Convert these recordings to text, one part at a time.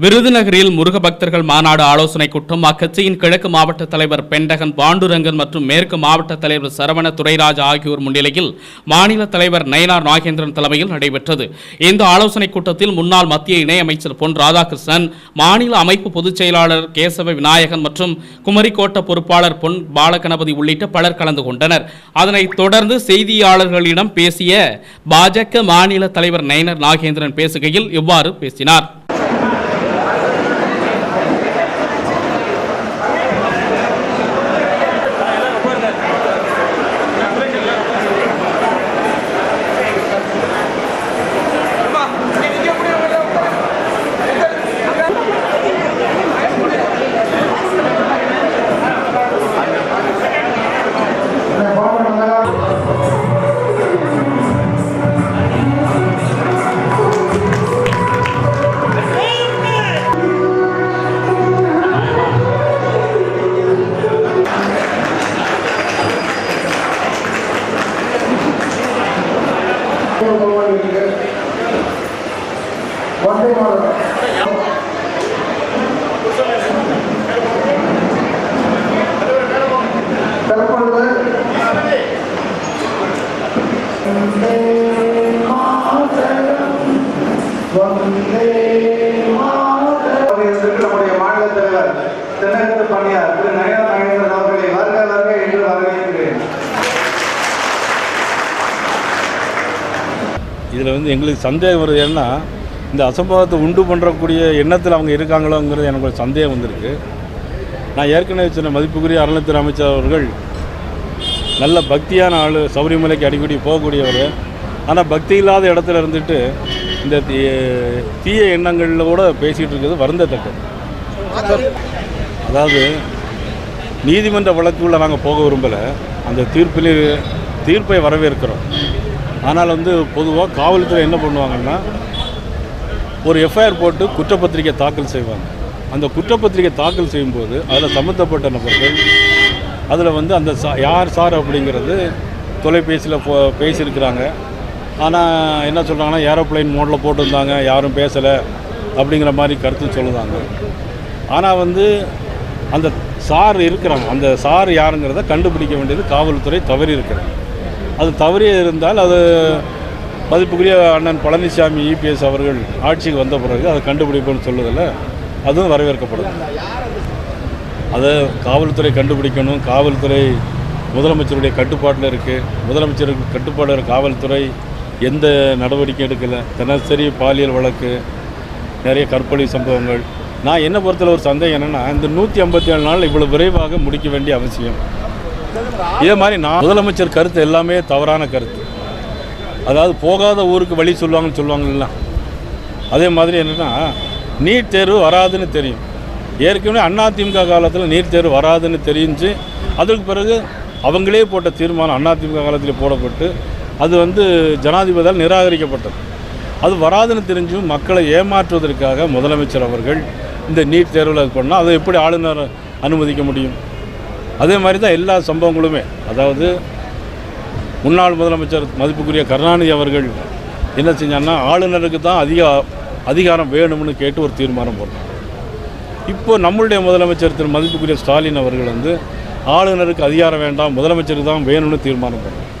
விருதுநகரில் முருக பக்தர்கள் மாநாடு ஆலோசனை கூட்டம் அக்கட்சியின் கிழக்கு மாவட்ட தலைவர் பெண்டகன் பாண்டுரங்கன் மற்றும் மேற்கு மாவட்ட தலைவர் சரவண துரைராஜ் ஆகியோர் முன்னிலையில் மாநில தலைவர் நயனார் நாகேந்திரன் தலைமையில் நடைபெற்றது. இந்த ஆலோசனைக் கூட்டத்தில் முன்னாள் மத்திய இணையமைச்சர் பொன் ராதாகிருஷ்ணன் மாநில அமைப்பு பொதுச் செயலாளர் கேசவ விநாயகன் மற்றும் குமரிக்கோட்ட பொறுப்பாளர் பொன் பாலகணபதி உள்ளிட்ட பலர் கலந்து கொண்டனர். அதனைத் தொடர்ந்து செய்தியாளர்களிடம் பேசிய பாஜக மாநில தலைவர் நயனர் நாகேந்திரன் பேசுகையில் இவ்வாறு பேசினார். வந்தே மாதரம் தற்பொழுது வந்தே மாதரம் நம்முடைய மாநில தலைவர் தென்னகத்து பணியார் இதில் வந்து எங்களுக்கு சந்தேகம் வருது. ஏன்னா இந்த அசம்பாவத்தை உண்டு பண்ணுறக்கூடிய எண்ணத்தில் அவங்க இருக்காங்களோங்கிறது எனக்கு ஒரு சந்தேகம் வந்திருக்கு. நான் ஏற்கனவே சொன்ன மதிப்புக்குரிய அறநிலைத்துறை அமைச்சர் அவர்கள் நல்ல பக்தியான ஆள் சபரிமலைக்கு அடிக்கடி போகக்கூடியவர். ஆனால் பக்தி இல்லாத இடத்துல இருந்துட்டு இந்த தீ- தீய எண்ணங்களில் கூட பேசிகிட்டு இருக்கிறது வருந்தத்தக்கது. அதாவது நீதிமன்ற வழக்குள்ள நாங்கள் போக விரும்பலை. அந்த தீர்ப்பில் தீர்ப்பை வரவேற்கிறோம். ஆனால் வந்து பொதுவாக காவல்துறை என்ன பண்ணுவாங்கன்னா ஒரு எஃப்ஐஆர் போட்டு குற்றப்பத்திரிக்கை தாக்கல் செய்வாங்க. அந்த குற்றப்பத்திரிக்கை தாக்கல் செய்யும்போது அதில் சம்மந்தப்பட்ட நபர்கள் அதில் வந்து அந்த சா யார் சார் அப்படிங்கிறது தொலைபேசியில் போ பேசியிருக்கிறாங்க. ஆனால் என்ன சொல்கிறாங்கன்னா ஏரோப்ளைன் மோடில் போட்டிருந்தாங்க யாரும் பேசலை அப்படிங்கிற மாதிரி கருத்து சொல்லுதாங்க. ஆனால் வந்து அந்த சார் இருக்கிறாங்க அந்த சார் யாருங்கிறத கண்டுபிடிக்க வேண்டியது காவல்துறை தவறி இருக்கிறாங்க அது தவறி இருந்தால் அது மதிப்புக்குரிய அண்ணன் பழனிசாமி இபிஎஸ் அவர்கள் ஆட்சிக்கு வந்த பிறகு அதை கண்டுபிடிப்போம்னு சொல்லுதில்ல அதுவும் வரவேற்கப்படுது அதை காவல்துறை கண்டுபிடிக்கணும். காவல்துறை முதலமைச்சருடைய கட்டுப்பாட்டில் இருக்குது முதலமைச்சருக்கு கட்டுப்பாடு காவல்துறை எந்த நடவடிக்கை எடுக்கலை. தினசரி பாலியல் வழக்கு நிறைய கற்பழி சம்பவங்கள். நான் என்ன பொறுத்தல ஒரு சந்தேகம் என்னென்னா இந்த நூற்றி ஐம்பத்தி ஏழு நாள் இவ்வளோ விரைவாக முடிக்க வேண்டிய அவசியம். இதே மாதிரி நான் முதலமைச்சர் கருத்து எல்லாமே தவறான கருத்து. அதாவது போகாத ஊருக்கு வழி சொல்லுவாங்கன்னு சொல்லுவாங்கல்ல. அதே மாதிரி என்னென்னா நீட் தேர்வு வராதுன்னு தெரியும். ஏற்கனவே அதிமுக காலத்தில் நீட் தேர்வு வராதுன்னு தெரிஞ்சு அதுக்கு பிறகு அவங்களே போட்ட தீர்மானம் அதிமுக காலத்தில் போடப்பட்டு அது வந்து ஜனாதிபதியால் நிராகரிக்கப்பட்டது. அது வராதுன்னு தெரிஞ்சும் மக்களை ஏமாற்றுவதற்காக முதலமைச்சர் அவர்கள் இந்த நீட் தேர்வில் அது பண்ணால் அதை எப்படி ஆளுநர் அனுமதிக்க முடியும்? அதே மாதிரி தான் எல்லா சம்பவங்களுமே. அதாவது முன்னாள் முதலமைச்சர் மதிப்புக்குரிய கருணாநிதி அவர்கள் என்ன செஞ்சாங்கன்னா ஆளுநருக்கு தான் அதிக அதிகாரம் வேணும்னு கேட்டு ஒரு தீர்மானம் போட்டார். இப்போ நம்மளுடைய முதலமைச்சர் திரு மதிப்புக்குரிய ஸ்டாலின் அவர்கள் வந்து ஆளுநருக்கு அதிகாரம் வேண்டாம் முதலமைச்சருக்கு தான் வேணும்னு தீர்மானம் பண்ணணும்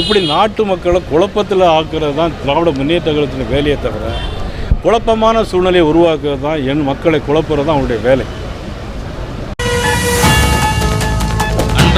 இப்படி நாட்டு மக்களை குழப்பத்தில் ஆக்குறது தான் திராவிட முன்னேற்ற கழகத்தின் வேலையை தவிர குழப்பமான சூழ்நிலையை உருவாக்குறது தான் என் மக்களை குழப்புறது தான் அவருடைய வேலை.